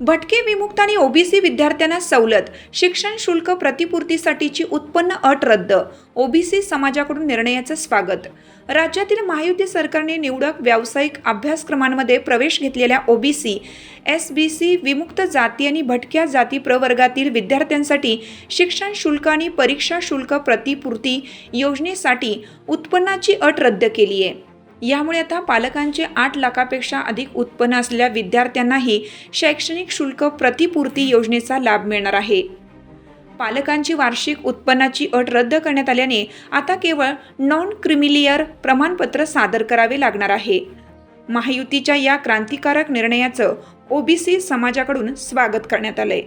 भटके विमुक्त आणि ओबीसी विद्यार्थ्यांना सवलत शिक्षण शुल्क प्रतिपूर्तीसाठीची उत्पन्न अट रद्द ओबीसी समाजाकडून निर्णयाचं स्वागत. राज्यातील महायुती सरकारने निवडक व्यावसायिक अभ्यासक्रमांमध्ये प्रवेश घेतलेल्या ओबीसी एस बी सी विमुक्त जाती आणि भटक्या जाती प्रवर्गातील विद्यार्थ्यांसाठी शिक्षण शुल्क आणि परीक्षा शुल्क प्रतिपूर्ती योजनेसाठी उत्पन्नाची अट रद्द केली आहे यामुळे आता पालकांचे आठ लाखापेक्षा अधिक उत्पन्न असलेल्या विद्यार्थ्यांनाही शैक्षणिक शुल्क प्रतिपूर्ती योजनेचा लाभ मिळणार आहे. पालकांची वार्षिक उत्पन्नाची अट रद्द करण्यात आल्याने आता केवळ नॉन क्रिमिलियर प्रमाणपत्र सादर करावे लागणार आहे. महायुतीच्या या क्रांतिकारक निर्णयाचं ओबीसी समाजाकडून स्वागत करण्यात आलंय.